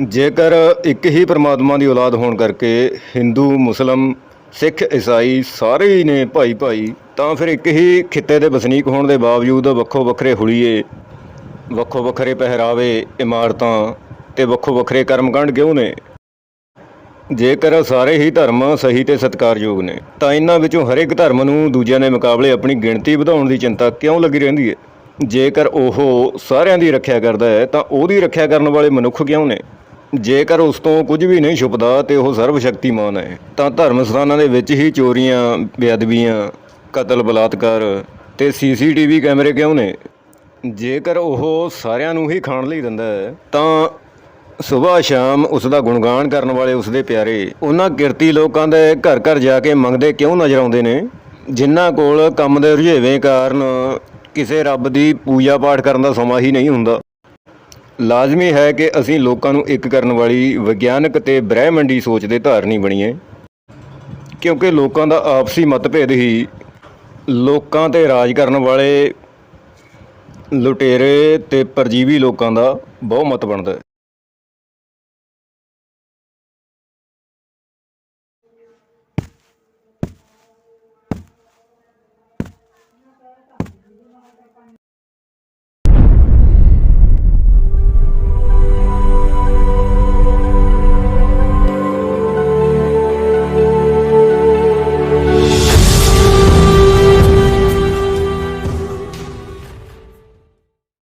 ਜੇਕਰ ਇੱਕ ਹੀ ਪਰਮਾਤਮਾ ਦੀ ਔਲਾਦ ਹੋਣ ਕਰਕੇ ਹਿੰਦੂ, ਮੁਸਲਮ, ਸਿੱਖ, ਈਸਾਈ ਸਾਰੇ ਹੀ ਨੇ ਭਾਈ ਭਾਈ, ਤਾਂ ਫਿਰ ਇੱਕ ਹੀ ਖਿੱਤੇ ਦੇ ਵਸਨੀਕ ਹੋਣ ਦੇ ਬਾਵਜੂਦ ਵੱਖੋ ਵੱਖਰੇ ਹੁਲੀਏ, ਵੱਖੋ ਵੱਖਰੇ ਪਹਿਰਾਵੇ, ਇਮਾਰਤਾਂ ਤੇ ਵੱਖੋ ਵੱਖਰੇ ਕਰਮਕਾਂਡ ਕਿਉਂ ਨੇ? ਜੇਕਰ ਸਾਰੇ ਹੀ ਧਰਮ ਸਹੀ ਤੇ ਸਤਿਕਾਰਯੋਗ ਨੇ, ਤਾਂ ਇਹਨਾਂ ਵਿੱਚੋਂ ਹਰ ਇੱਕ ਧਰਮ ਨੂੰ ਦੂਜਿਆਂ ਦੇ ਮੁਕਾਬਲੇ ਆਪਣੀ ਗਿਣਤੀ ਵਧਾਉਣ ਦੀ ਚਿੰਤਾ ਕਿਉਂ ਲੱਗੀ ਰਹਿੰਦੀ ਹੈ? ਜੇਕਰ ਉਹ ਸਾਰਿਆਂ ਦੀ ਰੱਖਿਆ ਕਰਦਾ ਹੈ, ਤਾਂ ਉਹਦੀ ਰੱਖਿਆ ਕਰਨ ਵਾਲੇ ਮਨੁੱਖ ਕਿਉਂ ਨੇ? ਜੇਕਰ ਉਸ ਤੋਂ ਕੁਝ ਵੀ ਨਹੀਂ ਛੁਪਦਾ ਤੇ ਉਹ ਸਰਵ ਸ਼ਕਤੀਮਾਨ ਹੈ, ਤਾਂ ਧਰਮ ਸਥਾਨਾਂ ਦੇ ਵਿੱਚ ਹੀ ਚੋਰੀਆਂ, ਬੇਅਦਬੀਆਂ, ਕਤਲ ਬਲਾਤਕਾਰ ਤੇ ਸੀਸੀਟੀਵੀ ਕੈਮਰੇ ਕਿਉਂ ਨੇ? ਜੇਕਰ ਉਹ ਸਾਰਿਆਂ ਨੂੰ ਹੀ ਖਾਣ ਲਈ ਦਿੰਦਾ ਹੈ, ਤਾਂ ਸਵੇਰ ਸ਼ਾਮ ਉਸ ਦਾ ਗੁਣਗਾਨ ਕਰਨ ਵਾਲੇ ਉਸ ਦੇ ਪਿਆਰੇ, ਉਹਨਾਂ ਕਿਰਤੀ ਲੋਕਾਂ ਦੇ ਘਰ ਘਰ ਜਾ ਕੇ ਮੰਗਦੇ ਕਿਉਂ ਨਜ਼ਰ ਆਉਂਦੇ ਨੇ? ਜਿਨ੍ਹਾਂ ਕੋਲ ਕੰਮ ਦੇ ਰੁਝੇਵੇਂ ਕਾਰਨ ਕਿਸੇ ਰੱਬ ਦੀ ਪੂਜਾ ਪਾਠ ਕਰਨ ਦਾ ਸਮਾਂ ਹੀ ਨਹੀਂ ਹੁੰਦਾ। ਲਾਜ਼ਮੀ ਹੈ ਕਿ ਅਸੀਂ ਲੋਕਾਂ ਨੂੰ ਇੱਕ ਕਰਨ ਵਾਲੀ ਵਿਗਿਆਨਕ ਤੇ ਬ੍ਰਹਿਮੰਡੀ ਸੋਚ ਦੇ ਧਾਰਨੀ ਬਣੀਏ। ਕਿਉਂਕਿ ਲੋਕਾਂ ਦਾ ਆਪਸੀ ਮਤਭੇਦ ਹੀ ਲੋਕਾਂ ਤੇ ਰਾਜ ਕਰਨ ਵਾਲੇ ਲੁਟੇਰੇ ਤੇ ਪਰਜੀਵੀ ਲੋਕਾਂ ਦਾ ਬਹੁਮਤ ਬਣਦਾ ਹੈ।